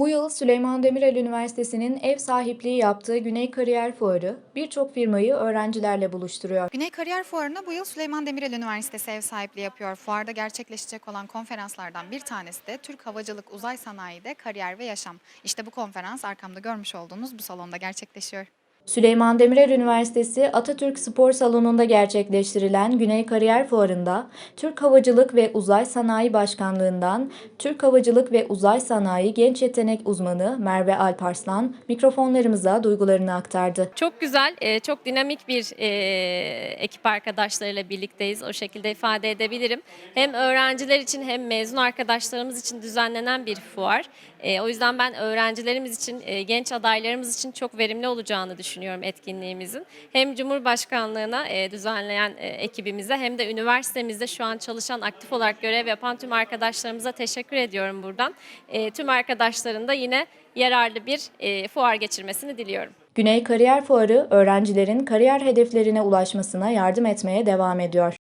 Bu yıl Süleyman Demirel Üniversitesi'nin ev sahipliği yaptığı Güney Kariyer Fuarı birçok firmayı öğrencilerle buluşturuyor. Güney Kariyer Fuarı'na bu yıl Süleyman Demirel Üniversitesi ev sahipliği yapıyor. Fuarda gerçekleşecek olan konferanslardan bir tanesi de Türk Havacılık Uzay Sanayi'de kariyer ve yaşam. İşte bu konferans arkamda görmüş olduğunuz bu salonda gerçekleşiyor. Süleyman Demirel Üniversitesi Atatürk Spor Salonu'nda gerçekleştirilen Güney Kariyer Fuarı'nda Türk Havacılık ve Uzay Sanayi Başkanlığı'ndan Türk Havacılık ve Uzay Sanayi Genç Yetenek Uzmanı Merve Alparslan mikrofonlarımıza duygularını aktardı. Çok güzel, e, çok dinamik bir e, ekip arkadaşlarıyla birlikteyiz. O şekilde ifade edebilirim. Hem öğrenciler için hem mezun arkadaşlarımız için düzenlenen bir fuar. E, O yüzden ben öğrencilerimiz için, genç adaylarımız için çok verimli olacağını düşünüyorum etkinliğimizin. Hem Cumhurbaşkanlığına e, düzenleyen e, ekibimize hem de üniversitemizde şu an çalışan, aktif olarak görev yapan tüm arkadaşlarımıza teşekkür ediyorum buradan. E, Tüm arkadaşların da yine yararlı bir e, fuar geçirmesini diliyorum. Güney Kariyer Fuarı öğrencilerin kariyer hedeflerine ulaşmasına yardım etmeye devam ediyor.